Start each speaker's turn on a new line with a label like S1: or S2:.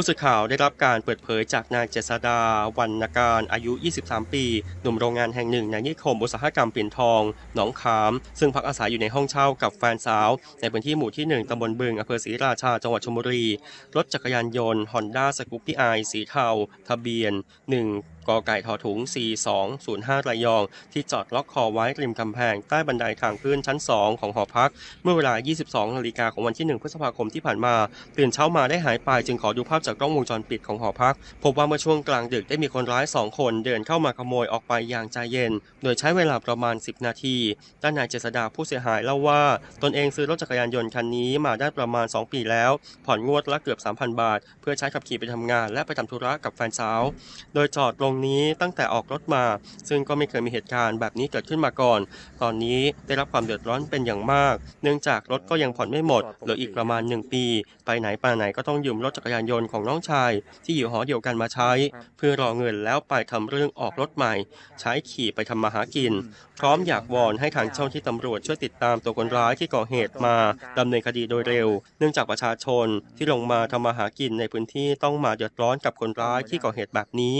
S1: ผู้สื่อข่าวได้รับการเปิดเผยจากนายเจษดาวันนการอายุ 23 ปี หนุ่มโรงงานแห่งหนึ่งในนิคมอุตสาหกรรมปิ่นทอง หนองขาม ซึ่งพักอาศัยอยู่ในห้องเช่ากับแฟนสาว ในพื้นที่หมู่ที่ 1 ตำบลบึงอำเภอศรีราชา จังหวัดชลบุรี รถจักรยานยนต์ฮอนด้าสกูปปี้ไอสีเทา ทะเบียน 1 กไก่ทอถุง 4205 ระยอง ที่จอดล็อกคอไว้ริมกำแพงใต้บันไดทางขึ้นชั้น 2 ของหอพัก เมื่อเวลา 22 นาฬิกาของวันที่ 1 พฤษภาคมที่ผ่านมา ตื่นเช้ามาได้หายไปจึงขอดูภาพจากกล้องวงจรปิดของหอพัก พบว่าเมื่อช่วงกลางดึกได้มีคนร้าย 2 คนเดินเข้ามาขโมยออกไปอย่างใจเย็น โดยใช้เวลาประมาณ 10 นาทีด้านนายเจษดาผู้เสียหายเล่าว่า ตนเองซื้อรถจักรยานยนต์คันนี้มาได้ประมาณ 2 ปีแล้ว ผ่อนงวดละเกือบ 3,000 บาท เพื่อใช้ขับขี่ไปทำงานและไปทำธุระกับแฟนสาว โดยจอดตรงนี้ตั้งแต่ออกรถมา ซึ่งก็ไม่เคยมีเหตุการณ์แบบนี้เกิดขึ้นมาก่อน ตอนนี้ได้รับความเดือดร้อนเป็นอย่างมาก เนื่องจากรถก็ยังผ่อนไม่หมดเหลืออีกประมาณ 1 ปี ไปไหนไปไหนก็ต้องยืมรถจักรยานยนต์ของน้องชาย ที่อยู่หอเดียวกันมาใช้ เพื่อรอเงินแล้วไปทำเรื่องออกรถใหม่ ใช้ขี่ไปทำมาหากิน พร้อมอยากวอนให้ทางเจ้าหน้าที่ตำรวจช่วยติดตามตัวคนร้ายที่ก่อเหตุมาดำเนินคดีโดยเร็ว เนื่องจากประชาชนที่ลงมาทำมาหากินในพื้นที่ต้องมาเดือดร้อนกับคนร้ายที่ก่อเหตุแบบนี้